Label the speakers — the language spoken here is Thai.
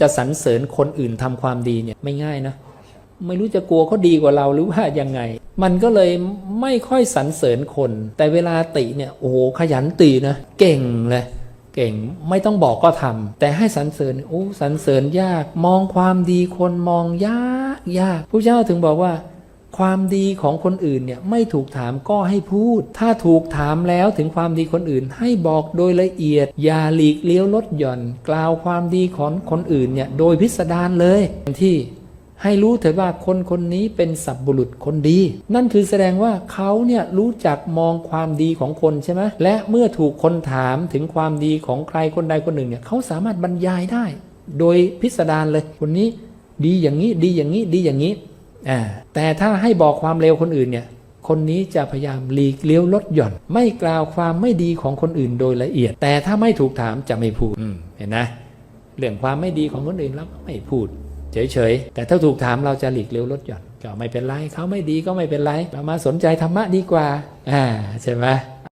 Speaker 1: จะสรรเสริญคนอื่นทำความดีเนี่ยไม่ง่ายนะ ไม่รู้จะกลัวเขาดีกว่าเราหรือว่ายังไง มันก็เลยไม่ค่อยสรรเสริญคน แต่เวลาติเนี่ยโอ้โหขยันตีนะ เก่งเลยเก่งไม่ต้องบอกก็ทำแต่ให้สรรเสริญโอ้สรรเสริญยาก มองความดีคนมองยากยากพระเจ้าถึงบอกว่า ความดีของคนอื่นเนี่ยไม่ถูกถามก็ให้พูด ถ้าถูกถามแล้วถึงความดีคนอื่นให้บอกโดยละเอียด อย่าหลีกเลี้ยวลดหย่อน กล่าวความดีของคนอื่นเนี่ยโดยพิสดารเลยที่ให้รู้เถิดว่าคนคนนี้เป็นสัพบุรุษคนดี นั่นคือแสดงว่าเขาเนี่ยรู้จักมองความดีของคนใช่ไหมและเมื่อถูกคนถามถึงความดีของใครคนใดคนหนึ่งเนี่ยเขาสามารถบรรยายได้ โดยพิสดารเลยคนนี้ดีอย่างนี้ดีอย่างนี้ดีอย่างนี้ แต่ถ้าให้บอกความเลวคนอื่นเนี่ยคนนี้จะพยายามหลีกเลี้ยวลดหย่อน ไม่กล่าวความไม่ดีของคนอื่นโดยละเอียด แต่ถ้าไม่ถูกถามจะไม่พูดอืมเห็นนะเรื่องความไม่ดีของคนอื่นแล้วไม่พูด เฉยๆแต่ถ้าถูกถามเราจะหลีกเลี้ยวลดหย่อนก็ไม่เป็นไรเขาไม่ดีก็ไม่เป็นไร เรามาสนใจธรรมะดีกว่าอ่าใช่ไหม